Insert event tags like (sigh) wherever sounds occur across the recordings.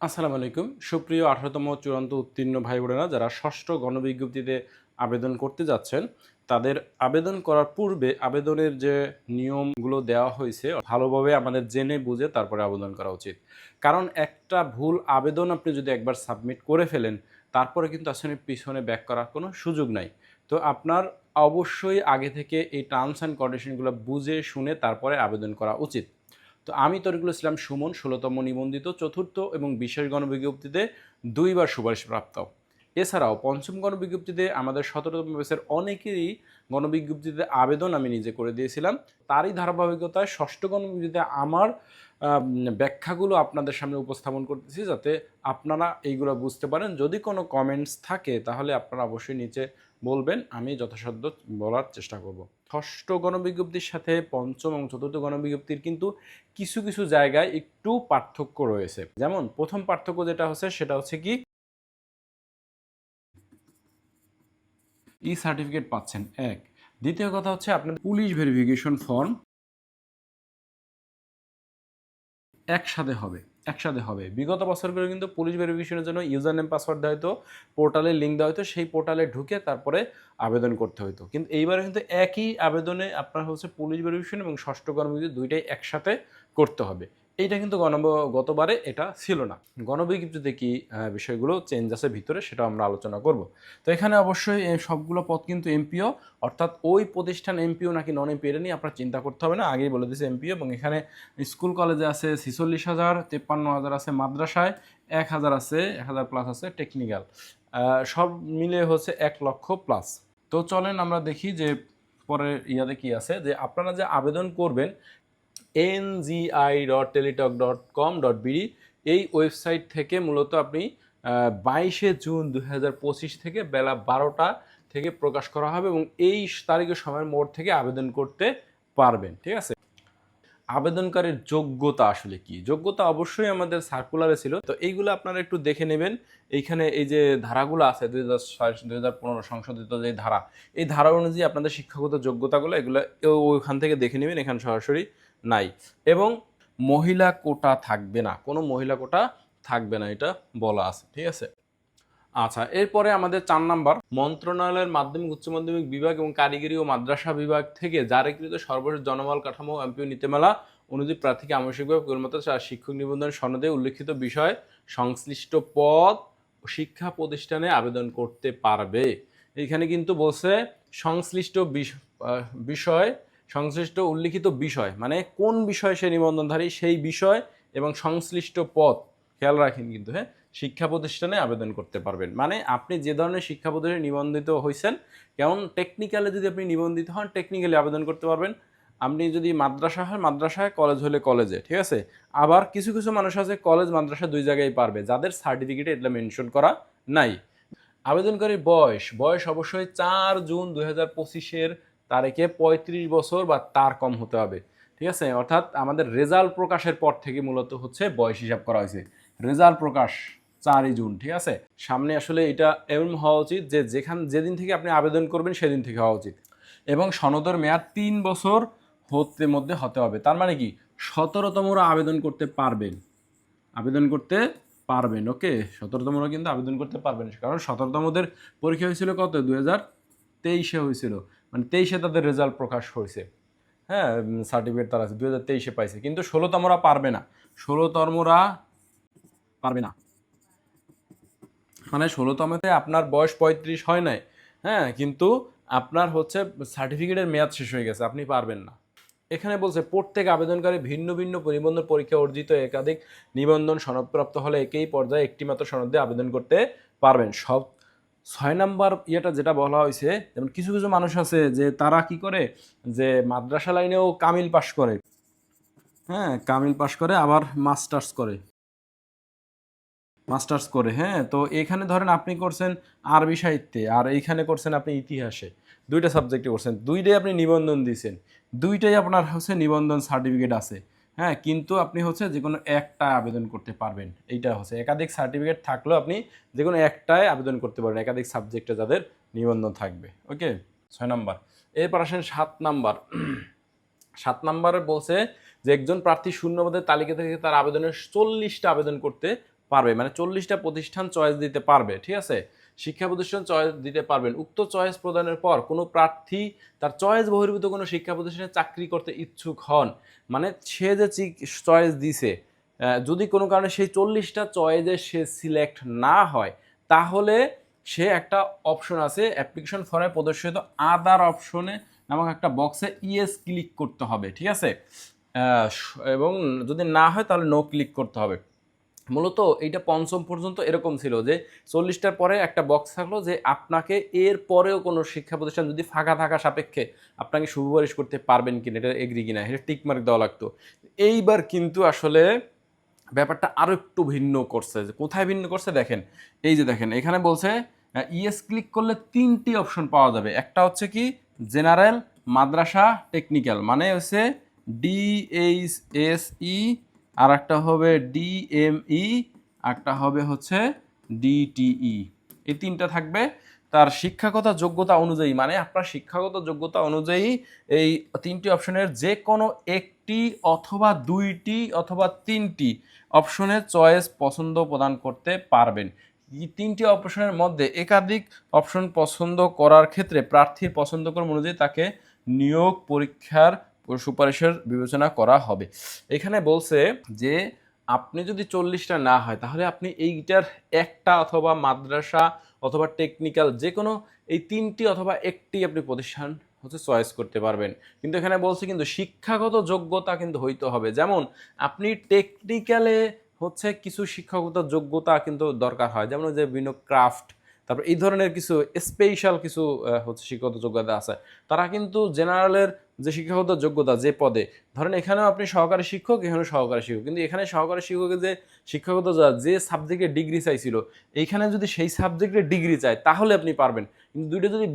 আসসালামু আলাইকুম। সুপ্রিয় আঠারোতম চূড়ান্ত উত্তীর্ণ ভাই বোনেরা যারা ষষ্ঠ গণবিজ্ঞপ্তিতে আবেদন করতে যাচ্ছেন, তাদের আবেদন করার পূর্বে আবেদনের যে নিয়মগুলো দেওয়া হয়েছে, ভালোভাবে আমাদের জেনে বুঝে তারপরে আবেদন করা উচিত। কারণ একটা ভুল আবেদন আপনি যদি একবার সাবমিট করে ফেলেন, তারপরে কিন্তু আসলে পিছনে ব্যাক করার কোনো সুযোগ নাই। তো আপনার অবশ্যই আগে থেকে এই টার্মস অ্যান্ড কন্ডিশনগুলো বুঝে, শুনে তারপরে আবেদন করা উচিত। তো আমি তরিকুল ইসলাম সুমন, ষোলোতম নিবন্ধিত, চতুর্থ এবং বিশেষ গণবিজ্ঞপ্তিতে দুইবার সুপারিশপ্রাপ্ত এছাড়াও পঞ্চম গণবিজ্ঞপ্তিতে আমাদের সতেরোতম ব্যাচের অনেকেরই গণবিজ্ঞপ্তিতে আবেদন আমি নিজে করে দিয়েছিলাম। তারই ধারাবাহিকতায় ষষ্ঠ গণবিজ্ঞপ্তিতে আমার ব্যাখ্যাগুলো আপনাদের সামনে উপস্থাপন করতেছি যাতে আপনারা এইগুলো বুঝতে পারেন। যদি কোনো কমেন্টস থাকে তাহলে আপনারা অবশ্যই নিচে বলবেন, আমি যথাসাধ্য বলার চেষ্টা করব। ষষ্ঠ গণবিজ্ঞপ্তির সাথে পঞ্চম এবং চতুর্থ গণবিজ্ঞপ্তির কিন্তু কিছু কিছু জায়গায় একটু পার্থক্য রয়েছে। যেমন প্রথম পার্থক্য যেটা হচ্ছে, সেটা হচ্ছে কি ই সার্টিফিকেট পাচ্ছেন, এক। দ্বিতীয় কথা হচ্ছে আপনার পুলিশ ভেরিফিকেশন ফর্ম একসাথে হবে। একসাথে হবে। বিগত বছরগুলো কিন্তু পুলিশ ভেরিফিকেশনের জন্য ইউজার নেম পাসওয়ার্ড দেওয়া হতো পোর্টালে লিঙ্ক দেওয়া হতো সেই পোর্টালে ঢুকে তারপরে আবেদন করতে হতো কিন্তু এইবারে কিন্তু একই আবেদনে আপনার হচ্ছে পুলিশ ভেরিফিকেশন এবং ষষ্ঠ কর্মবিধি দুইটাই একসাথে করতে হবে। এইটা কিন্তু গণব, গতবারে এটা ছিল না। গণবিজ্ঞপ্তিতে কি বিষয়গুলো চেঞ্জ আছে ভিতরে সেটা আমরা আলোচনা করব। তো এখানে অবশ্যই সবগুলো পদ কিন্তু এমপিও অর্থাৎ ওই প্রতিষ্ঠান এমপিও নাকি নন এমপি এটা নিয়ে আপনার চিন্তা করতে হবে না, আগেই বলে দিয়েছে এমপিও এবং এখানে স্কুল কলেজে আছে ছিচল্লিশ হাজার, তেপ্পান্ন হাজার আছে মাদ্রাসায়, এক হাজার আছে, এক হাজার প্লাস আছে টেকনিক্যাল সব মিলে হচ্ছে এক লক্ষ প্লাস তো চলেন আমরা দেখি যে পরে ইয়াতে কি আছে, যে আপনারা যে আবেদন করবেন NGI dot Teletalk dot com dot BD এই ওয়েবসাইট থেকে মূলত আপনি বাইশে জুন দু হাজার পঁচিশ থেকে বেলা বারোটা থেকে প্রকাশ করা হবে এবং এই তারিখের সময়ের মোড় থেকে আবেদন করতে পারবেন, ঠিক আছে? আবেদনকারীর যোগ্যতা আসলে কি? যোগ্যতা অবশ্যই আমাদের সার্কুলারে ছিল, তো এইগুলো আপনারা একটু দেখে নেবেন। এইখানে এই যে ধারাগুলো আছে, দুই হাজার দুই হাজার পনেরো সংশোধিত যে ধারা, এই ধারা অনুযায়ী আপনাদের শিক্ষাগত যোগ্যতাগুলো এগুলো ওইখান থেকে দেখে নেবেন, এখানে সরাসরি নাই। এবং মহিলা কোটা থাকবে না। কোনো মহিলা কোটা থাকবে না, এটা বলা আছে, ঠিক আছে? আচ্ছা এরপরে আমাদের চার নাম্বার। মন্ত্রণালয়ের মাধ্যমিক, উচ্চ মাধ্যমিক বিভাগ এবং কারিগরি ও মাদ্রাসা বিভাগ থেকে জারিকৃত সর্বশেষ জনবল কাঠামো এমপিও নীতিমালা অনুযায়ী প্রার্থীকে আবশ্যিকভাবে কেবলমাত্র তার শিক্ষক নিবন্ধন সনদে উল্লেখিত বিষয় সংশ্লিষ্ট পদ শিক্ষা প্রতিষ্ঠানে আবেদন করতে পারবে। এখানে কিন্তু বলছে সংশ্লিষ্ট বিষ- বিষয় সংশ্লিষ্ট উল্লিখিত বিষয় মানে কোন বিষয়ে সে নিবন্ধনধারী সেই বিষয় এবং সংশ্লিষ্ট পদ খেয়াল রাখেন কিন্তু হ্যাঁ? শিক্ষা প্রতিষ্ঠানে আবেদন করতে পারবেন। মানে আপনি যে ধরনের শিক্ষা প্রতিষ্ঠানে নিবন্ধিত হয়েছেন কেমন টেকনিক্যালে যদি আপনি নিবন্ধিত হন টেকনিক্যালি আবেদন করতে পারবেন। আপনি যদি মাদ্রাসা হয়, মাদ্রাসায় কলেজ হলে কলেজে ঠিক আছে? আবার কিছু কিছু মানুষ আছে কলেজ মাদ্রাসা দুই জায়গায় পারবে, যাদের সার্টিফিকেটে এটা মেনশন করা নাই। আবেদনকারীর বয়স বয়স অবশ্যই চার জুন দুই হাজার পঁচিশের তারিখে পঁয়ত্রিশ বছর বা তার কম হতে হবে। ঠিক আছে? অর্থাৎ আমাদের রেজাল্ট প্রকাশের পর থেকে মূলত হচ্ছে বয়স হিসাব করা হয়েছে। রেজাল্ট প্রকাশ চারই জুন, ঠিক আছে? সামনে আসলে এটা এমন হওয়া উচিত যে যেখান যেদিন থেকে আপনি আবেদন করবেন সেদিন থেকে হওয়া উচিত। এবং সনদের মেয়াদ তিন বছর হতে মধ্যে হতে হবে। তার মানে কি? সতেরোতমরা আবেদন করতে পারবেন। আবেদন করতে পারবেন, ওকে? সতেরোতমরা কিন্তু আবেদন করতে পারবেন। কারণ সতেরোতমদের পরীক্ষা হয়েছিল কত? দু হাজার তেইশে হয়েছিল। মানে তেইশে তাদের রেজাল্ট প্রকাশ হয়েছে। হ্যাঁ সার্টিফিকেট তারা আছে দু হাজার তেইশে পাইছে। কিন্তু ষোলোতমরা পারবে না। ষোলোতমরা পারবে না। মানে ষোলোতমতে আপনার বয়স পঁয়ত্রিশ হয় নাই। হ্যাঁ কিন্তু আপনার হচ্ছে সার্টিফিকেটের মেয়াদ শেষ হয়ে গেছে, আপনি পারবেন না। এখানে বলছে, প্রত্যেক আবেদনকারী ভিন্ন ভিন্ন নিবন্ধন পরীক্ষা অর্জিত একাধিক নিবন্ধন সনদপ্রাপ্ত হলে একই পর্যায়ে একটি মাত্র সনদে আবেদন করতে পারবেন। সব ছয় নাম্বার ইয়েটা যেটা বলা হয়েছে, যেমন কিছু কিছু মানুষ আছে যে তারা কি করে, যে মাদ্রাসা লাইনেও কামিল পাশ করে। হ্যাঁ কামিল পাশ করে, আবার মাস্টার্স করে। মাস্টার্স করে হ্যাঁ তো এখানে ধরেন আপনি করছেন আরবি সাহিত্যে, আর এইখানে করছেন আপনি ইতিহাসে। দুইটা সাবজেক্টে করছেন। দুইটাই আপনি নিবন্ধন দিয়েছেন। দুইটাই আপনার হচ্ছে নিবন্ধন সার্টিফিকেট আছে। হ্যাঁ কিন্তু আপনি হচ্ছে যে কোনো একটা আবেদন করতে পারবেন। এইটা হচ্ছে একাধিক সার্টিফিকেট থাকলেও আপনি যে কোনো একটায় আবেদন করতে পারবেন, একাধিক সাবজেক্টে যাদের নিবন্ধন থাকবে ওকে ছয় নম্বর। এরপর আসেন সাত নাম্বার। সাত নাম্বারে বলছে যে একজন প্রার্থী শূন্যপদের তালিকা থেকে তার আবেদনের চল্লিশটা আবেদন করতে পারবে মানে চল্লিশটা প্রতিষ্ঠান চয়েস দিতে পারবে, ঠিক আছে? শিক্ষা প্রতিষ্ঠান চয়েস দিতে পারবেন। উক্ত চয়েস প্রদানের পর কোনো প্রার্থী তার চয়েস বহির্ভূত কোনো শিক্ষা প্রতিষ্ঠানে চাকরি করতে ইচ্ছুক হন। মানে সে যে চয়েস দিছে যদি কোনো কারণে সেই চল্লিশটা চয়েসে সে সিলেক্ট না হয়, তাহলে সে একটা অপশন আছে অ্যাপ্লিকেশন ফর্মে প্রদর্শিত আদার অপশনে নামক একটা বক্সে ইএস ক্লিক করতে হবে, ঠিক আছে? এবং যদি না হয় তাহলে নো ক্লিক করতে হবে। মূলত এইটা পঞ্চম পর্যন্ত এরকম ছিল যে চল্লিশটার পরে একটা বক্স থাকল যে আপনাকে এর পরেও কোনো শিক্ষা প্রতিষ্ঠান যদি ফাঁকা থাকা সাপেক্ষে আপনাকে সুপারিশ করতে পারবেন কিনা, এটা এগ্রি কিনা, এটা টিকমার্ক দেওয়া লাগতো। এইবার কিন্তু আসলে ব্যাপারটা আরও একটু ভিন্ন করছে যে কোথায় ভিন্ন করছে দেখেন, এই যে দেখেন, এখানে বলছে ইএস ক্লিক করলে তিনটি অপশন পাওয়া যাবে। একটা হচ্ছে কি জেনারেল মাদ্রাসা টেকনিক্যাল মানে হচ্ছে ডিএইচ এস ই আর একটা হবে ডিএমই একটা হবে হচ্ছে ডিটিই এই তিনটা থাকবে। তার শিক্ষাগত যোগ্যতা অনুযায়ী মানে আপনার শিক্ষাগত যোগ্যতা অনুযায়ী এই তিনটি অপশনের যে কোনো একটি অথবা দুইটি অথবা তিনটি অপশনের চয়েস পছন্দ প্রদান করতে পারবেন। তিনটি অপশনের মধ্যে একাধিক অপশন পছন্দ করার ক্ষেত্রে প্রার্থীর পছন্দক্রম অনুযায়ী তাকে নিয়োগ পরীক্ষার সুপারিশের বিবেচনা করা হবে। এখানে বলছে যে, আপনি যদি চল্লিশটা না হয়, তাহলে আপনি এইটার একটা অথবা মাদ্রাসা অথবা টেকনিক্যাল যে কোনো এই তিনটি অথবা একটি আপনি প্রতিষ্ঠান হচ্ছে চয়েস করতে পারবেন। কিন্তু এখানে বলছে কিন্তু শিক্ষাগত যোগ্যতা কিন্তু হইতে হবে। যেমন, আপনি টেকনিক্যালে হচ্ছে কিছু শিক্ষাগত যোগ্যতা কিন্তু দরকার হয়। যেমন যে বিভিন্ন ক্রাফট তারপর এই ধরনের কিছু স্পেশাল কিছু হচ্ছে শিক্ষাগত যোগ্যতা আছে। তারা কিন্তু জেনারেলের যে শিক্ষাগত যোগ্যতা যে পদে। ধরেন এখানেও আপনি সহকারী শিক্ষক, এখানেও সহকারী শিক্ষক। কিন্তু এখানে সহকারী শিক্ষকের যে শিক্ষাগত যে সাবজেক্টে ডিগ্রি চাইছিল, এইখানে যদি সেই সাবজেক্টে ডিগ্রি চায়, তাহলে আপনি পারবেন। কিন্তু দুইটা যদি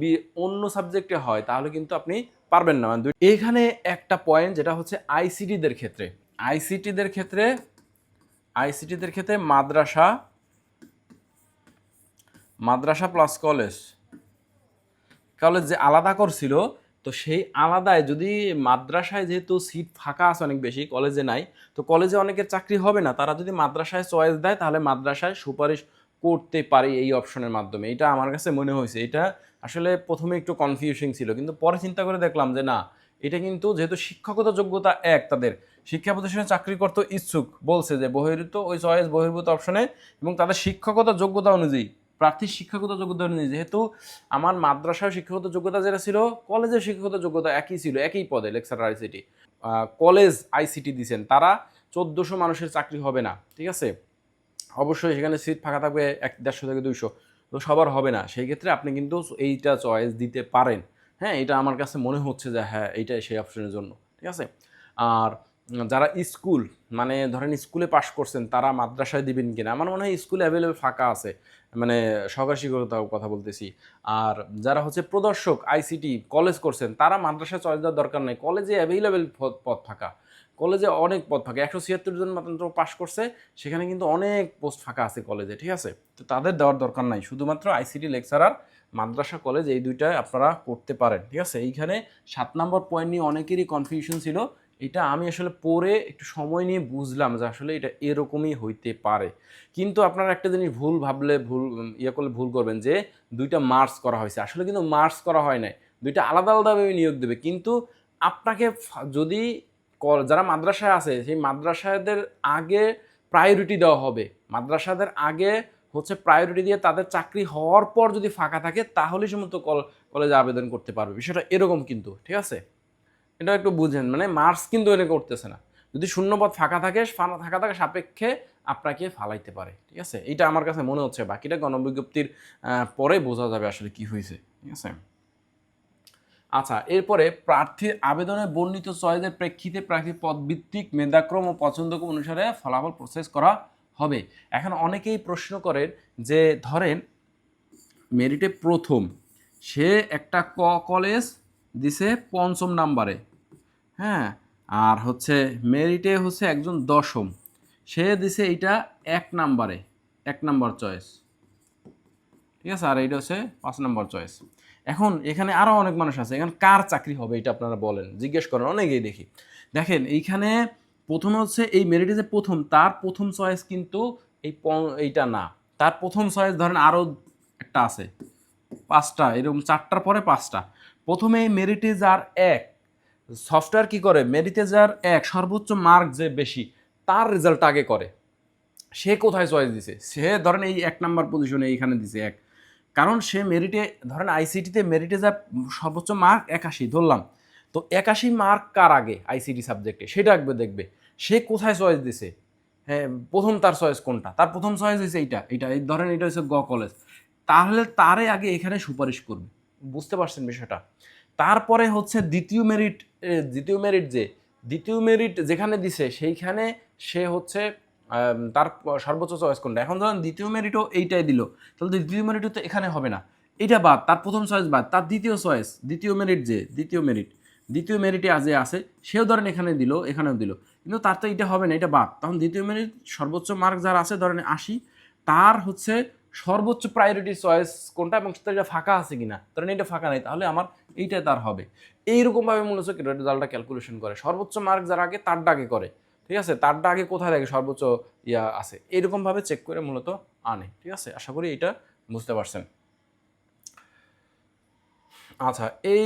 অন্য সাবজেক্টে হয়, তাহলে কিন্তু আপনি পারবেন না। মানে এখানে একটা পয়েন্ট যেটা হচ্ছে আইসিটিদের ক্ষেত্রে। আইসিটিদের ক্ষেত্রে আইসিটিদের ক্ষেত্রে মাদ্রাসা মাদ্রাসা প্লাস কলেজ কলেজ যে আলাদা করছিল তো সেই আলাদায় যদি মাদ্রাসায় যেহেতু সিট ফাঁকা আছে অনেক বেশি কলেজে নাই, তো কলেজে অনেকের চাকরি হবে না। তারা যদি মাদ্রাসায় চয়েস দেয়, তাহলে মাদ্রাসায় সুপারিশ করতে পারে এই অপশনের মাধ্যমে। এটা আমার কাছে মনে হয়েছে। এটা আসলে প্রথমে একটু কনফিউশন ছিল। কিন্তু পরে চিন্তা করে দেখলাম যে না, এটা কিন্তু যেহেতু শিক্ষাগত যোগ্যতা এক তাদের, শিক্ষা প্রতিষ্ঠানে চাকরি করতে ইচ্ছুক, বলছে যে বহির্ভূত, ওই চয়েস বহির্ভূত অপশনে এবং তাদের শিক্ষাগত যোগ্যতা অনুযায়ী প্রার্থীর শিক্ষাগত যোগ্যতা অনুযায়ী যেহেতু আমার মাদ্রাসার শিক্ষাগত যোগ্যতা যেটা ছিল, কলেজের শিক্ষাগত যোগ্যতা একই ছিল, একই পদে লেকচারার আইসিটি। কলেজ আইসিটি দিছেন। তারা চোদ্দোশো মানুষের চাকরি হবে না, ঠিক আছে? অবশ্যই সেখানে সিট ফাঁকা থাকবে এক দেড়শো থেকে দুইশো। তো সবার হবে না। সেই ক্ষেত্রে আপনি কিন্তু এইটা চয়েস দিতে পারেন। হ্যাঁ এটা আমার কাছে মনে হচ্ছে যে হ্যাঁ এইটাই সেই অপশনের জন্য, ঠিক আছে? আর যারা স্কুল মানে ধরেন স্কুলে পাশ করছেন, তারা মাদ্রাসায় দিবেন কিনা? আমার মনে হয় স্কুলে অ্যাভেলেবেল ফাঁকা আছে। মানে সহকারী শিক্ষকতার কথা বলতেছি। আর যারা হচ্ছে প্রদর্শক আইসিটি কলেজ করছেন, তারা মাদ্রাসায় চয়েস দেওয়ার দরকার নেই। কলেজে অ্যাভেলেবেল পদ ফাঁকা। কলেজে অনেক পদ ফাঁকা। একশো ছিয়াত্তর জন মাত্র পাশ করছে, সেখানে কিন্তু অনেক পোস্ট ফাঁকা আছে কলেজে ঠিক আছে? তো তাদের দেওয়ার দরকার নাই। শুধুমাত্র আইসিটি লেকচারার মাদ্রাসা কলেজ এই দুইটায় আপনারা করতে পারেন, ঠিক আছে? এইখানে সাত নম্বর পয়েন্ট নিয়ে অনেকেরই কনফিউশন ছিল। এটা আমি আসলে পড়ে একটু সময় নিয়ে বুঝলাম যে আসলে এটা এরকমই হইতে পারে। কিন্তু আপনারা একটা জিনিস ভুল ভাবলে ভুল ইয়ে করলে ভুল করবেন যে দুইটা মার্স করা হয়েছে। আসলে কিন্তু মার্স করা হয় নাই। দুইটা আলাদা আলাদাভাবে নিয়োগ দেবে। কিন্তু আপনাকে যদি যারা মাদ্রাসায় আছে, সেই মাদ্রাসাদের আগে প্রায়োরিটি দেওয়া হবে। মাদ্রাসাদের আগে হচ্ছে প্রায়োরিটি দিয়ে তাদের চাকরি হওয়ার পর যদি ফাঁকা থাকে, তাহলেই সমস্ত কল- কলেজে আবেদন করতে পারবে। বিষয়টা এরকম কিন্তু, ঠিক আছে? এটা একটু বুঝেন মানে মার্কস কিন্তু এটা করতেছে না। যদি শূন্যপদ ফাঁকা থাকে, ফাঁকা থাকা থাকে, সাপেক্ষে আপনাকে ফালাইতে পারে, ঠিক আছে? এটা আমার কাছে মনে হচ্ছে। বাকিটা গণবিজ্ঞপ্তির পরে বোঝা যাবে আসলে কি হয়েছে, ঠিক আছে? আচ্ছা এরপরে প্রার্থীর আবেদনে বর্ণিত চয়েসের প্রেক্ষিতে প্রার্থী পদভিত্তিক মেধাক্রম ও পছন্দক্রম অনুসারে ফলাফল প্রসেস করা হবে। এখন অনেকেই প্রশ্ন করেন যে, ধরেন মেরিটে প্রথম, সে একটা ক কলেজ দিছে পঞ্চম নাম্বারে হ্যাঁ? আর হচ্ছে মেরিটে হচ্ছে একজন দশম। সে দিছে এইটা এক নাম্বারে, এক নাম্বার চয়েস। ঠিক আছে? আর এইটা হচ্ছে পাঁচ নাম্বার চয়েস। এখন এখানে আরও অনেক মানুষ আছে। এখানে কার চাকরি হবে এটা আপনারা বলেন। জিজ্ঞেস করেন, অনেকেই দেখি। দেখেন, এইখানে প্রথমে হচ্ছে এই মেরিটে যে প্রথম, তার প্রথম চয়েস কিন্তু এই এইটা না। তার প্রথম চয়েস ধরেন আরও একটা আছে। পাঁচটা, এরকম চারটার পরে পাঁচটা। প্রথমে মেরিটে যার এক সফটওয়্যার কি করে? মেরিটে যার এক সর্বোচ্চ মার্ক যে বেশি, তার রেজাল্ট আগে করে। সে কোথায় চয়েস দিছে? সে ধরেন এই এক নাম্বার পজিশনে এইখানে দিছে এক। কারণ সে মেরিটে ধরেন আইসিটিতে মেরিটে যা সর্বোচ্চ মার্ক একাশি, ধরলাম। তো একাশি মার্ক কার আগে আইসিটি সাবজেক্টে সেটা একবার দেখবে। সে কোথায় চয়েস দিছে? হ্যাঁ প্রথম তার চয়েস কোনটা? তার প্রথম চয়েস হয়েছে এইটা। এইটা, এই ধরেন এটা হচ্ছে গ কলেজ তাহলে তারে আগে এখানে সুপারিশ করবে। বুঝতে পারছেন বিষয়টা? তারপরে হচ্ছে দ্বিতীয় মেরিট দ্বিতীয় মেরিট যে, দ্বিতীয় মেরিট যেখানে দিছে, সেইখানে সে হচ্ছে তার সর্বোচ্চ চয়েস কোনটা? এখন ধরেন দ্বিতীয় মেরিটও এইটাই দিল, তাহলে দ্বিতীয় মেরিটও তো এখানে হবে না। এটা বাদ, তার প্রথম চয়েস বাদ, তার দ্বিতীয় চয়েস দ্বিতীয় মেরিট যে, দ্বিতীয় মেরিট দ্বিতীয় মেরিটে আজে আছে, সেও ধরেন এখানে দিল, এখানেও দিল, কিন্তু তার তো এটা হবে না এটা বাদ। তখন দ্বিতীয় মেরিট সর্বোচ্চ মার্ক যার আছে ধরেন আশি, তার হচ্ছে সর্বোচ্চ প্রায়োরিটি চয়েস কোনটা এবং এটা ফাঁকা আছে কিনা? ধরেন এটা ফাঁকা নাই, তাহলে আমার এইটা তার হবে। এইরকমভাবে মূলত রেজাল্টটা ক্যালকুলেশন করে। সর্বোচ্চ মার্ক যারা আগে, তারটা আগে করে। ঠিক আছে? তারটা আগে কোথায় থাকে? সর্বোচ্চ ইয়া আছে। এইরকমভাবে চেক করে মূলত আনে। ঠিক আছে? আশা করি এটা বুঝতে পারছেন। আচ্ছা এই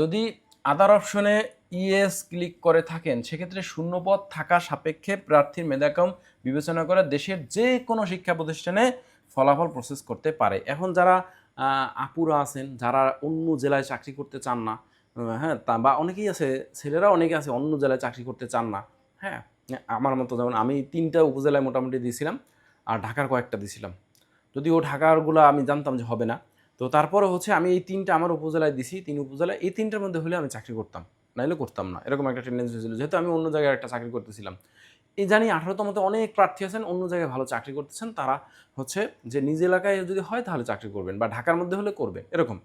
যদি আদার অপশনে ইএস ক্লিক করে থাকেন, সেক্ষেত্রে শূন্যপদ থাকা সাপেক্ষে প্রার্থীর মেধাক্রম বিবেচনা করে দেশের যে কোনো শিক্ষা প্রতিষ্ঠানে ফলাফল প্রসেস করতে পারে। এখন যারা আপুরা আছেন, যারা অন্য জেলায় চাকরি করতে চান না হ্যাঁ তা বা অনেকেই আছে, ছেলেরা অনেকে আছে অন্য জেলায় চাকরি করতে চান না হ্যাঁ আমার মতো যেমন আমি তিনটা উপজেলায় মোটামুটি দিয়েছিলাম আর ঢাকার কয়েকটা দিয়েছিলাম। যদিও ঢাকারগুলো আমি জানতাম যে হবে না, তো তারপরে হচ্ছে আমি এই তিনটা আমার উপজেলায় দিছি, তিন উপজেলায় এই তিনটার মধ্যে হলে আমি চাকরি করতাম, নাইলে করতাম না, এরকম একটা টেন্ডেন্সি ছিল। যেহেতু আমি অন্য জায়গায় একটা চাকরি করতেছিলাম এই জানি আঠারোতমতে অনেক প্রার্থী আছেন, অন্য জায়গায় ভালো চাকরি করতেছেন। তারা হচ্ছে যে নিজ এলাকায় যদি হয় তাহলে চাকরি করবেন বা ঢাকার মধ্যে হলে করবেন, এরকম।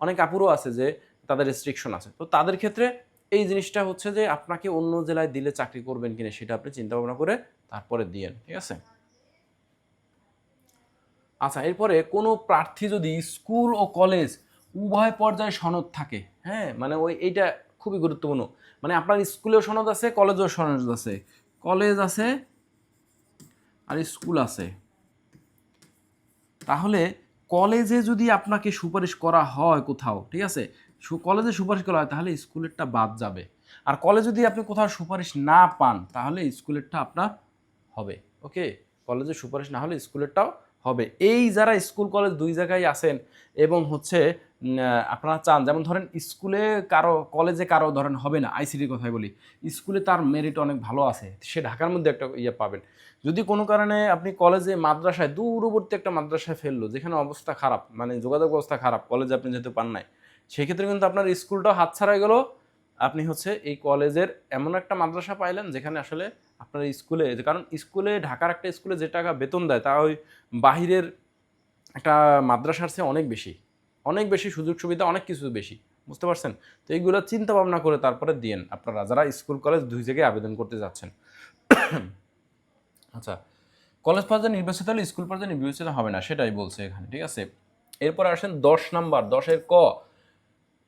অনেক আপুরও আছে যে তাদের রেস্ট্রিকশন আছে। তো তাদের ক্ষেত্রে এই জিনিসটা হচ্ছে যে আপনাকে অন্য জেলায় দিলে চাকরি করবেন কিনা সেটা আপনি চিন্তা ভাবনা করে তারপরে দিয়েন, ঠিক আছে? আচ্ছা এরপরে কোনো প্রার্থী যদি স্কুল ও কলেজ উভয় পর্যায়ে সনদ থাকে হ্যাঁ? মানে ওই এইটা খুবই গুরুত্বপূর্ণ। মানে আপনার স্কুলেও সনদ আছে, কলেজেও সনদ আছে। কলেজ আছে আর স্কুল আছে। তাহলে কলেজে যদি আপনাকে সুপারিশ করা হয় কোথাও, ঠিক আছে? কলেজে সুপারিশ করা হয়, তাহলে স্কুলেরটা বাদ যাবে। আর কলেজে যদি আপনি কোথাও সুপারিশ না পান, তাহলে স্কুলেরটা আপনার হবে, ওকে? কলেজে সুপারিশ না হলে স্কুলেরটাও হবে। এই যারা স্কুল কলেজ দুই জায়গায় আছেন এবং হচ্ছে আপনারা চান, যেমন ধরেন স্কুলে কারও, কলেজে কারও ধরেন হবে না আইসিটির কথাই বলি, স্কুলে তার মেরিট অনেক ভালো আছে, সে ঢাকার মধ্যে একটা ইয়ে পাবেন। যদি কোনো কারণে আপনি কলেজে মাদ্রাসায়, দূরবর্তী একটা মাদ্রাসায় ফেলল, যেখানে অবস্থা খারাপ মানে যোগাযোগ ব্যবস্থা খারাপ, কলেজে আপনি যেহেতু পান নাই, সেক্ষেত্রে কিন্তু আপনার স্কুলটাও হাতছাড়া গেল, আপনি হচ্ছে এই কলেজের এমন একটা মাদ্রাসা পাইলেন, যেখানে আসলে আপনার স্কুলে, কারণ স্কুলে, ঢাকার একটা স্কুলে যে টাকা বেতন দেয়, তা ওই বাহিরের একটা মাদ্রাসার চেয়ে অনেক বেশি। অনেক বেশি সুযোগ সুবিধা, অনেক কিছু বেশি। বুঝতে পারছেন? তো এইগুলো চিন্তা ভাবনা করে তারপরে দিয়েন আপনারা যারা স্কুল, কলেজ দুই জায়গায় আবেদন করতে যাচ্ছেন। (coughs) আচ্ছা কলেজ পর্যায়ে নির্বাচিত হলে স্কুল পর্যায়ে নির্বাচিত হবে না, সেটাই বলছে এখানে, ঠিক আছে? এরপর আসেন দশ নাম্বার, দশের ক।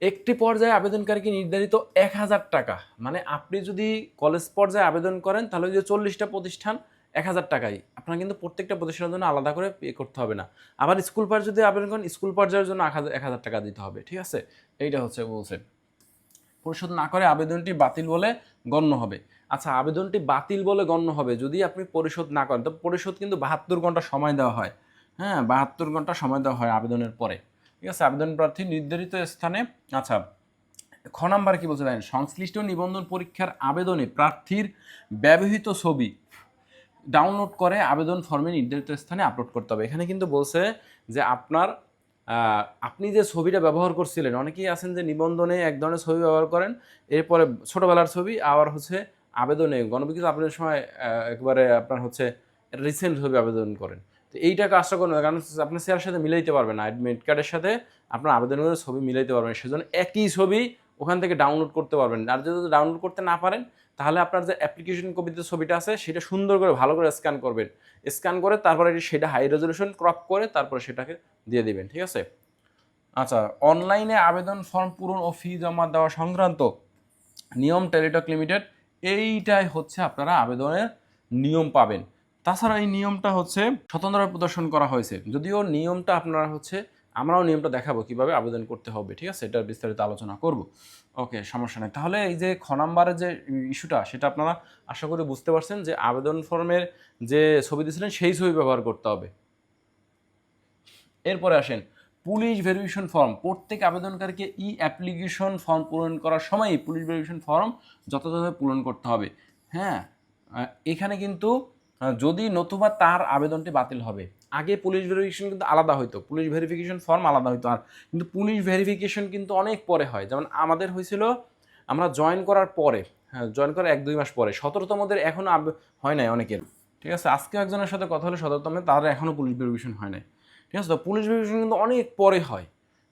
একটি পর্যায়ে আবেদনকারীকে নির্ধারিত এক হাজার টাকা। মানে আপনি যদি কলেজ পর্যায়ে আবেদন করেন, তাহলে যে চল্লিশটা প্রতিষ্ঠান এক হাজার টাকাই। আপনার কিন্তু প্রত্যেকটা প্রতিষ্ঠানের জন্য আলাদা করে পে করতে হবে না। আবার স্কুল পর্যায়ে যদি আবেদন করেন স্কুল পর্যায়ের জন্য এক হাজার টাকা দিতে হবে, ঠিক আছে? এইটা হচ্ছে বলছে। পরিশোধ না করে আবেদনটি বাতিল বলে গণ্য হবে। আচ্ছা আবেদনটি বাতিল বলে গণ্য হবে যদি আপনি পরিশোধ না করেন, তো পরিশোধ কিন্তু বাহাত্তর ঘণ্টা সময় দেওয়া হয়। হ্যাঁ বাহাত্তর ঘণ্টা সময় দেওয়া হয় আবেদনের পরে। ঠিক আছে, আবেদন প্রার্থী নির্ধারিত স্থানে আচ্ছা খ নাম্বার কি বলছে সংশ্লিষ্ট নিবন্ধন পরীক্ষার আবেদনে প্রার্থীর ব্যবহৃত ছবি ডাউনলোড করে আবেদন ফর্মে নির্ধারিত স্থানে আপলোড করতে হবে এখানে কিন্তু বলছে যে আপনার আপনি যে ছবিটা ব্যবহার করছিলেন, অনেকেই আছেন যে নিবন্ধনে এক ধরনের ছবি ব্যবহার করেন, এরপরে ছোটোবেলার ছবি, আবার হচ্ছে আবেদনে গণবিজ্ঞপ্তি আবেদনের সময় একবারে আপনার হচ্ছে রিসেন্ট ছবি আবেদন করেন তো এইটা কাজটা করবেন কারণ আপনি চেয়ারের সাথে মিলাইতে পারবেন না অ্যাডমিট কার্ডের সাথে আপনার আবেদনের ছবি মিলাইতে পারবেন। সেজন্য একই ছবি ওখান থেকে ডাউনলোড করতে পারবেন আর যদি ডাউনলোড করতে না পারেন তাহলে আপনার যে অ্যাপ্লিকেশন কপিতে ছবিটা আছে, সেটা সুন্দর করে, ভালো করে স্ক্যান করবেন। স্ক্যান করে তারপরে সেটা হাই রেজলিউশন ক্রপ করে তারপরে সেটাকে দিয়ে দিবেন, ঠিক আছে? আচ্ছা অনলাইনে আবেদন ফর্ম পূরণ ও ফি জমা দেওয়া সংক্রান্ত নিয়ম টেলিটক লিমিটেড এইটাই হচ্ছে আপনারা আবেদনের নিয়ম পাবেন। তাছাড়া এই নিয়মটা হচ্ছে স্বতন্ত্রভাবে প্রদর্শন করা হয়েছে। যদিও নিয়মটা আপনারা হচ্ছে আমরাও নিয়মটা দেখাবো কীভাবে আবেদন করতে হবে, ঠিক আছে? এটার বিস্তারিত আলোচনা করব। ওকে, সমস্যা নেই। তাহলে এই যে খ নাম্বারের যে ইস্যুটা, সেটা আপনারা আশা করি বুঝতে পারছেন যে আবেদন ফর্মের যে ছবি দিয়েছিলেন, সেই ছবি ব্যবহার করতে হবে। এরপরে আসেন, পুলিশ ভেরিফিকেশন ফর্ম। প্রত্যেক আবেদনকারীকে ই অ্যাপ্লিকেশন ফর্ম পূরণ করার সময়ই পুলিশ ভেরিফিকেশন ফর্ম যথাযথভাবে পূরণ করতে হবে। হ্যাঁ এখানে কিন্তু যদি নতুবা তার আবেদনটি বাতিল হবে আগে পুলিশ ভেরিফিকেশন কিন্তু আলাদা হইতো। পুলিশ ভেরিফিকেশন ফর্ম আলাদা হইতো। আর কিন্তু পুলিশ ভেরিফিকেশন কিন্তু অনেক পরে হয়। যেমন আমাদের হয়েছিল, আমরা জয়েন করার পরে হ্যাঁ জয়েন করার এক দুই মাস পরে। সতেরোতমদের এখনও হয় নাই অনেকের। ঠিক আছে আজকে একজনের সাথে কথা হলো সতেরোতমে, তার এখনও পুলিশ ভেরিফিকেশন হয় নাই। ঠিক আছে, তো পুলিশ ভেরিফিকেশন কিন্তু অনেক পরে হয়।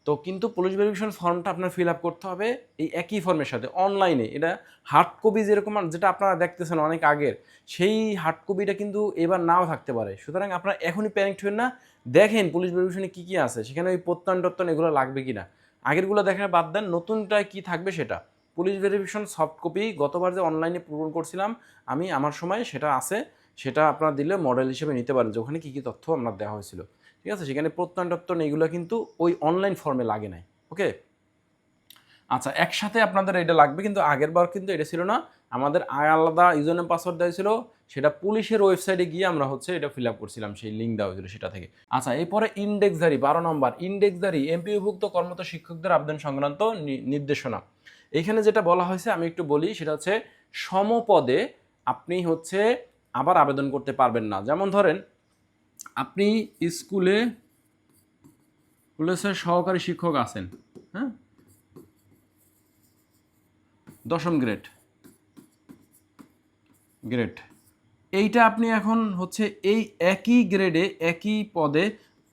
তো কিন্তু পুলিশ ভেরিফিকেশন ফর্মটা আপনার ফিল আপ করতে হবে এই একই ফর্মের সাথে অনলাইনে এটা হার্ড কপি যেরকম যেটা আপনারা দেখতেছেন অনেক আগের, সেই হার্ড কপিটা কিন্তু এবার নাও থাকতে পারে। সুতরাং আপনারা এখনই প্যানিক হবেন না। দেখেন পুলিশ ভেরিফিকেশনে কী কী আছে, সেখানে ওই প্রত্যয়ন টত্তন এগুলো লাগবে কি না। আগেরগুলো দেখা বাদ দেন, নতুনটায় কী থাকবে সেটা। পুলিশ ভেরিফিকেশন সফট কপি গতবার যে অনলাইনে পূরণ করছিলাম, আমি, আমার সময় সেটা আছে, সেটা আপনারা দিলে মডেল হিসেবে নিতে পারেন, যে ওখানে কী কী তথ্য আপনার দেওয়া হয়েছিল। ঠিক আছে? সেখানে প্রত্যয়ন টত্তন এইগুলো কিন্তু ওই অনলাইন ফর্মে লাগে নাই ওকে আচ্ছা একসাথে আপনাদের এটা লাগবে, কিন্তু আগের বার কিন্তু এটা ছিল না। আমাদের আলাদা ইউজার নেম পাসওয়ার্ড দেওয়া ছিল, সেটা পুলিশের ওয়েবসাইটে গিয়ে আমরা হচ্ছে এটা ফিল আপ করছিলাম, সেই লিঙ্ক দেওয়া হয়েছিল সেটা থেকে। আচ্ছা এরপরে ইন্ডেক্সধারী বারো নম্বর ইন্ডেক্সধারী এমপিওভুক্ত কর্মত শিক্ষকদের আবেদন সংক্রান্ত নির্দেশনা। এখানে যেটা বলা হয়েছে, আমি একটু বলি, সেটা হচ্ছে সমপদে আপনি হচ্ছে আবার আবেদন করতে পারবেন না। যেমন ধরেন আপনি স্কুলে পুলিশের সহকারী শিক্ষক আছেন হ্যাঁ? দশম গ্রেড গ্রেড এইটা আপনি এখন হচ্ছে এই একই গ্রেডে একই পদে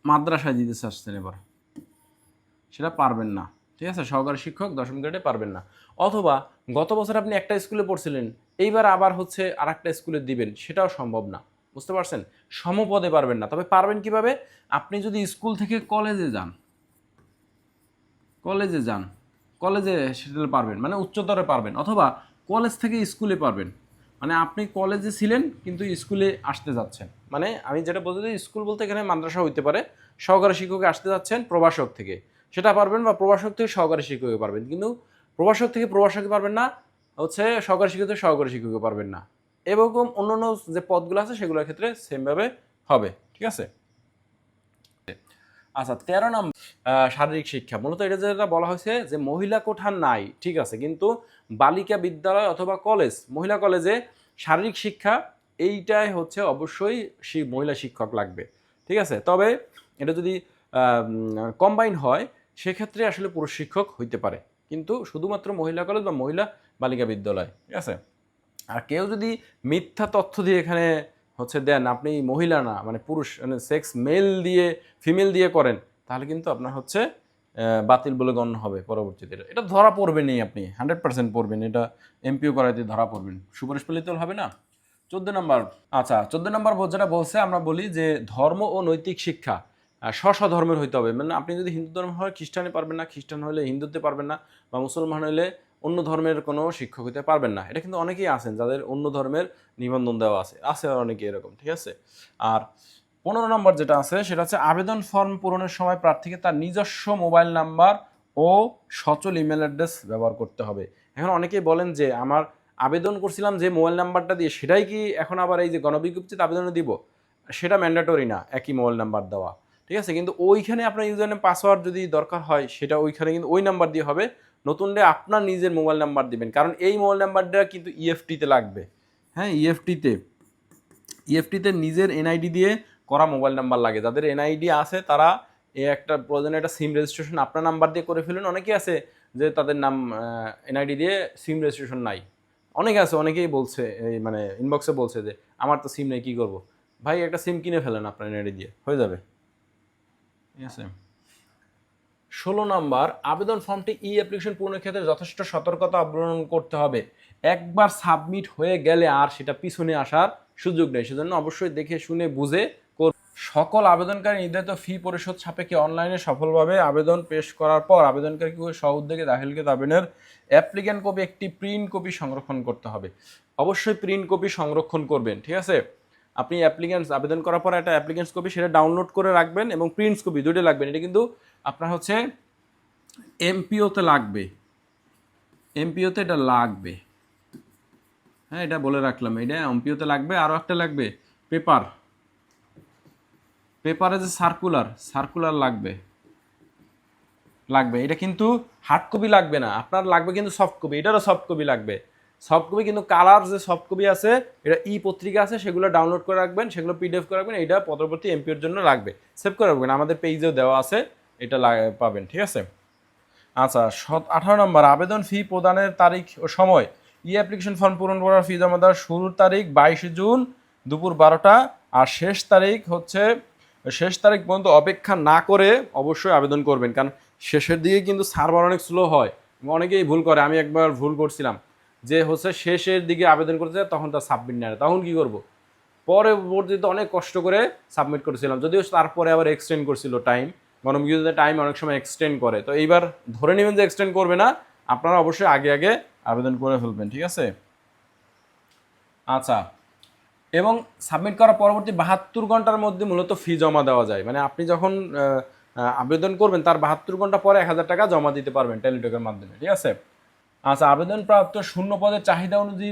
মাদ্রাসায় দিতে চাচ্ছেন এবার। সেটা পারবেন না, ঠিক আছে? সহকারী শিক্ষক দশম গ্রেডে পারবেন না। অথবা গত বছর আপনি একটা স্কুলে পড়ছিলেন, এইবার আবার হচ্ছে আর একটা স্কুলে দিবেন, সেটাও সম্ভব না। বুঝতে পারছেন? সমপদে পারবেন না। তবে পারবেন কীভাবে? আপনি যদি স্কুল থেকে কলেজে যান কলেজে যান, কলেজে সেটা পারবেন মানে উচ্চতরে পারবেন, অথবা কলেজ থেকে স্কুলে পারবেন। মানে আপনি কলেজে ছিলেন, কিন্তু স্কুলে আসতে যাচ্ছেন। মানে আমি যেটা বলতে চাই, স্কুল বলতে এখানে মাদ্রাসা হইতে পারে, সহকারী শিক্ষকে আসতে যাচ্ছেন প্রভাষক থেকে। সেটা পারবেন বা প্রভাষক থেকে সহকারী শিক্ষকে পারবেন, কিন্তু প্রভাষক থেকে প্রভাষকে পারবেন না, হচ্ছে সহকারী শিক্ষক থেকে সহকারী শিক্ষকে পারবেন না। এরকম অন্য অন্য যে পদগুলো আছে, সেগুলোর ক্ষেত্রে সেমভাবে হবে, ঠিক আছে? আচ্ছা তেরো নম্বর শারীরিক শিক্ষা। মূলত এটা যেটা বলা হয়েছে যে মহিলা কোঠা নাই, ঠিক আছে? কিন্তু বালিকা বিদ্যালয় অথবা কলেজ, মহিলা কলেজে শারীরিক শিক্ষা, এইটাই হচ্ছে অবশ্যই মহিলা শিক্ষক লাগবে, ঠিক আছে? তবে এটা যদি কম্বাইন হয়, সেক্ষেত্রে আসলে পুরুষ শিক্ষক হইতে পারে। কিন্তু শুধুমাত্র মহিলা কলেজ বা মহিলা বালিকা বিদ্যালয়, ঠিক আছে? আর কেউ যদি মিথ্যা তথ্য দিয়ে এখানে হচ্ছে দেন, আপনি মহিলা না মানে পুরুষ মানে সেক্স মেল দিয়ে ফিমেল দিয়ে করেন, তাহলে কিন্তু আপনার হচ্ছে বাতিল বলে গণ্য হবে পরবর্তীতে। এটা- ধরা পড়বেনই আপনি হান্ড্রেড পার্সেন্ট পড়বেন, এটা এমপিও করাইতে ধরা পড়বেন। সুপারিশ পেলে তো হবে না? চোদ্দ নম্বর আচ্ছা চোদ্দ নম্বর যেটা বলছে, আমরা বলি যে ধর্ম ও নৈতিক শিক্ষা স্ব ধর্মের হইতে হবে। মানে আপনি যদি হিন্দু ধর্ম হয় খ্রিস্টানে পারবেন না, খ্রিস্টান হলে হিন্দুতে পারবেন না, বা মুসলমান হলে অন্য ধর্মের কোনো শিক্ষক হতে পারবেন না। এটা কিন্তু অনেকেই আছেন যাদের অন্য ধর্মের নিবন্ধন দেওয়া আছে। আছে অনেকে এরকম, ঠিক আছে? আর পনেরো নম্বর যেটা আছে, সেটা হচ্ছে আবেদন ফর্ম পূরণের সময় প্রার্থীকে তার নিজস্ব মোবাইল নাম্বার ও সচল ইমেল অ্যাড্রেস ব্যবহার করতে হবে। এখন অনেকেই বলেন যে, আমার আবেদন করছিলাম যে মোবাইল নাম্বারটা দিয়ে, সেটাই কি এখন আবার এই যে গণবিজ্ঞপ্তিতে আবেদনে দিব? সেটা ম্যান্ডেটরি না, একই মোবাইল নাম্বার দেওয়া, ঠিক আছে? কিন্তু ওইখানে আপনার ইউজার পাসওয়ার্ড যদি দরকার হয়, সেটা ওইখানে কিন্তু ওই নাম্বার দিয়ে হবে। নতুন ডে আপনার নিজের মোবাইল নাম্বার দিবেন। কারণ এই মোবাইল নাম্বারটা কিন্তু ইএফটিতে লাগবে। হ্যাঁ ইএফটিতে ইএফটিতে নিজের এনআইডি দিয়ে করা মোবাইল নাম্বার লাগে। যাদের এনআইডি আছে, তারা এই একটা প্রয়োজনে একটা সিম রেজিস্ট্রেশন আপনার নাম্বার দিয়ে করে ফেলুন। অনেকেই আছে যে তাদের নাম এনআইডি দিয়ে সিম রেজিস্ট্রেশন নাই। অনেকে আছে, অনেকেই বলছে, এই মানে ইনবক্সে বলছে যে, আমার তো সিম নেই, কী করব? ভাই, একটা সিম কিনে ফেলেন আপনার এনআইডি দিয়ে। হয়ে যাবে। ঠিক আছে ষোলো নম্বর, আবেদন ফর্মটি ই অ্যাপ্লিকেশন পূরণের ক্ষেত্রে যথেষ্ট সতর্কতা অবলম্বন করতে হবে। একবার সাবমিট হয়ে গেলে আর সেটা পিছনে আসার সুযোগ নেই। সেজন্য অবশ্যই দেখে শুনে বুঝে সকল আবেদনকারী নির্ধারিত ফি পরিশোধ সাপেক্ষে অনলাইনে সফলভাবে আবেদন পেশ করার পর আবেদনকারীকে সহ উদ্যোগে দাখিলকৃত আবেদনের অ্যাপ্লিক্যান্ট কপি, একটি প্রিন্ট কপি সংরক্ষণ করতে হবে। অবশ্যই প্রিন্ট কপি সংরক্ষণ করবেন, ঠিক আছে? আপনি অ্যাপ্লিকেন্টস আবেদন করার পর একটা অ্যাপ্লিকেন্টস কপি সেটা ডাউনলোড করে রাখবেন এবং প্রিন্টস কপি দুটোই লাগবেন এটা কিন্তু আপনার হচ্ছে এমপিওতে লাগবে। এমপিওতে এটা লাগবে। হ্যাঁ এটা বলে রাখলাম। এটা এমপিওতে লাগবে। আরও একটা লাগবে। পেপার। পেপারে যে সার্কুলার সার্কুলার লাগবে। লাগবে। এটা কিন্তু হার্ড কপি লাগবে না। আপনার লাগবে কিন্তু সফট কপি এটারও সফট কপি লাগবে। সফট কপি কিন্তু কালার যে সফট কপি আছে, এটা ই পত্রিকা আছে, সেগুলো ডাউনলোড করে রাখবেন, সেগুলো পিডিএফ করে রাখবেন এটা পরবর্তী এমপিওর জন্য লাগবে। সেভ করে রাখবেন। আমাদের পেজেও দেওয়া আছে। এটা পাবেন, ঠিক আছে? আচ্ছা সত আঠারো নম্বর, আবেদন ফি প্রদানের তারিখ ও সময়। ই অ্যাপ্লিকেশন ফর্ম পূরণ করার ফি জমা দেওয়ার শুরুর তারিখ বাইশে জুন, দুপুর বারোটা, আর শেষ তারিখ হচ্ছে, শেষ তারিখ পর্যন্ত অপেক্ষা না করে অবশ্যই আবেদন করবেন, কারণ শেষের দিকে কিন্তু সার্ভার অনেক স্লো হয়। অনেকেই ভুল করে, আমি একবার ভুল করছিলাম। যে হচ্ছে শেষের দিকে আবেদন করতে তখন তার সাবমিট নেয়। তখন কি করব? পরবর্তীতে অনেক কষ্ট করে সাবমিট করেছিলাম, যদিও তারপরে আবার এক্সটেন্ড করছিল টাইম গণবিদ্যুতের টাইম অনেক সময় এক্সটেন্ড করে। তো এইবার ধরে নেবেন যে এক্সটেন্ড করবে না, আপনারা অবশ্যই আগে আগে আবেদন করে ফেলবেন, ঠিক আছে? আচ্ছা। এবং সাবমিট করার পরবর্তী বাহাত্তর ঘণ্টার মধ্যে মূলত ফি জমা দেওয়া যায়। মানে আপনি যখন আবেদন করবেন, তার বাহাত্তর ঘণ্টা পরে এক হাজার টাকা জমা দিতে পারবেন টেলিটকের মাধ্যমে, ঠিক আছে? আচ্ছা আবেদনপ্রাপ্ত শূন্য পদের চাহিদা অনুযায়ী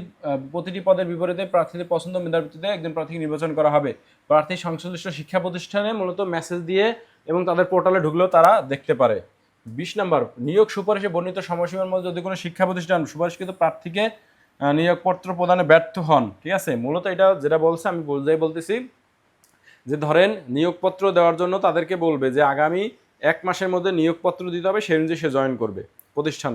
প্রতিটি পদের বিপরীতে প্রার্থীদের পছন্দ, মেধার ভিত্তিতে একজন প্রার্থীকে নির্বাচন করা হবে। প্রার্থী সংশ্লিষ্ট শিক্ষা প্রতিষ্ঠানে মূলত মেসেজ দিয়ে এবং তাদের পোর্টালে ঢুকলেও তারা দেখতে পারে। বিশ নম্বর, নিয়োগ সুপারিশে বর্ণিত সময়সীমার মধ্যে যদি কোনো শিক্ষা প্রতিষ্ঠান সুপারিশকৃত প্রার্থীকে নিয়োগপত্র প্রদানে ব্যর্থ হন, ঠিক আছে? মূলত এটা যেটা বলছে, আমি বুঝাই বলতেছি যে ধরেন নিয়োগপত্র দেওয়ার জন্য তাদেরকে বলবে যে আগামী এক মাসের মধ্যে নিয়োগপত্র দিতে হবে, সেই অনুযায়ী সে জয়েন করবে প্রতিষ্ঠান।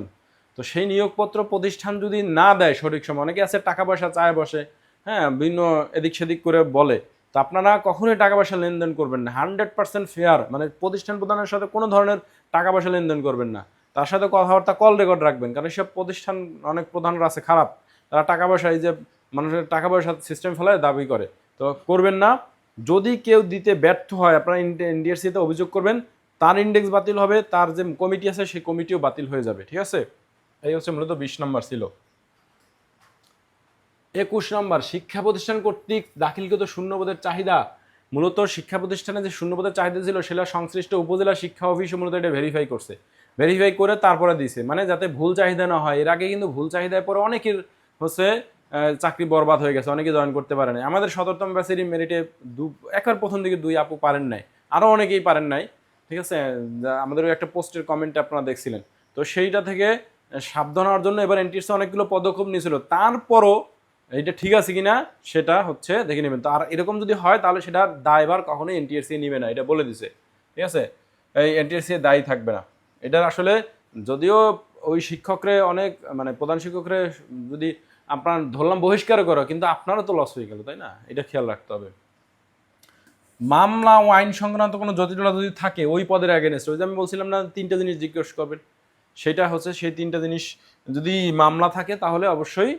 তো সেই নিয়োগপত্র প্রতিষ্ঠান যদি না দেয় সঠিক সময়, অনেকে আছে টাকা পয়সা চায় বসে হ্যাঁ বিভিন্ন এদিক সেদিক করে বলে। তো আপনারা কখনোই টাকা পয়সা লেনদেন করবেন না। হান্ড্রেড পার্সেন্ট ফেয়ার মানে প্রতিষ্ঠান প্রধানের সাথে কোনো ধরনের টাকা পয়সা লেনদেন করবেন না। তার সাথে কথাবার্তা কল রেকর্ড রাখবেন, কারণ সব প্রতিষ্ঠান অনেক প্রধানরা আছে, খারাপ। তারা টাকা পয়সা, এই যে মানুষের টাকা পয়সা সিস্টেম ফেলায় দাবি করে। তো করবেন না। যদি কেউ দিতে ব্যর্থ হয়, আপনারা এনডিআরসিতে অভিযোগ করবেন, তার ইন্ডেক্স বাতিল হবে, তার যে কমিটি আছে, সেই কমিটিও বাতিল হয়ে যাবে, ঠিক আছে? এই হচ্ছে মূলত বিশ নম্বর ছিল। একুশ নম্বর, শিক্ষা প্রতিষ্ঠান কর্তৃক দাখিলকৃত শূন্যপদের চাহিদা। মূলত শিক্ষা প্রতিষ্ঠানে যে শূন্যপদের চাহিদা ছিল, সেটা সংশ্লিষ্ট উপজেলা শিক্ষা অফিসে মূলত এটা ভেরিফাই করছে। ভেরিফাই করে তারপরে দিছে। মানে যাতে ভুল চাহিদা না হয়। এর আগে কিন্তু ভুল চাহিদায় পরে অনেকের হচ্ছে চাকরি বরবাদ হয়ে গেছে। অনেকে জয়েন করতে পারে নাই। আমাদের সতর্কতম ব্যাচেরই মেরিটে দু, একবার প্রথম দিকে দুই আপু পারেন নাই। আরও অনেকেই পারেন নাই। ঠিক আছে? আমাদের একটা পোস্টের কমেন্টে আপনারা দেখছিলেন। তো সেইটা থেকে সাবধান হওয়ার জন্য এবার এনটিএসসি অনেকগুলো পদক্ষেপ নিয়েছিল। তারপরও এইটা ঠিক আছে কিনা সেটা হচ্ছে দেখে নেবেন। তো আর এরকম যদি হয়, তাহলে সেটা দায়ভার কখনোই এনটিএসসি নেবে না, এটা বলে দিছে। ঠিক আছে? এই এনটিএসসি দায়ী থাকবে না। এটার আসলে যদিও ওই শিক্ষকরে অনেক মানে প্রধান শিক্ষকরে যদি আপনার ধরলাম বহিষ্কার করো, কিন্তু আপনারও তো লস হয়ে গেল, তাই না? এটা খেয়াল রাখতে হবে। মামলা ও আইন সংক্রান্ত কোনো জটিলতা যদি থাকে, ওই পদের অ্যাগেনস্ট ওই যে আমি বলছিলাম না, তিনটা জিনিস জিজ্ঞেস করবেন। সেটা হচ্ছে, সেই তিনটা জিনিস যদি মামলা থাকে, তাহলে অবশ্যই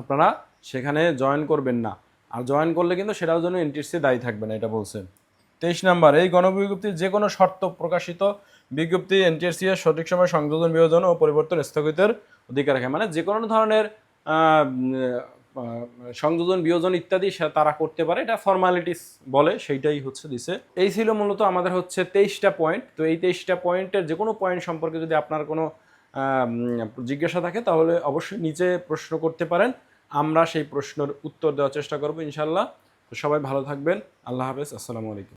আপনারা সেখানে জয়েন করবেন না। আর জয়েন করলে কিন্তু সেটার জন্য এনটিএসসি দায়ী থাকবে না, এটা বলছে। তেইশ নাম্বার, এই গণবিজ্ঞপ্তির যে কোনো শর্ত প্রকাশিত বিজ্ঞপ্তি এনটিএসসি এর সঠিক সময় সংযোজন বিয়োজন ও পরিবর্তন স্থগিতের অধিকার রাখে। মানে যে কোনো ধরনের সংযোজন বিয়োজন ইত্যাদি তারা করতে পারে, এটা ফর্মালিটিস বলে, সেইটাই হচ্ছে দিছে। এই ছিল মূলত আমাদের হচ্ছে তেইশটা পয়েন্ট তো এই তেইশটা পয়েন্টের যে কোনো পয়েন্ট সম্পর্কে যদি আপনার কোনো জিজ্ঞাসা থাকে, তাহলে অবশ্যই নিচে প্রশ্ন করতে পারেন। আমরা সেই প্রশ্নের উত্তর দেওয়ার চেষ্টা করব ইনশাল্লাহ তো সবাই ভালো থাকবেন। আল্লাহ হাফেজ। আসসালামু আলাইকুম।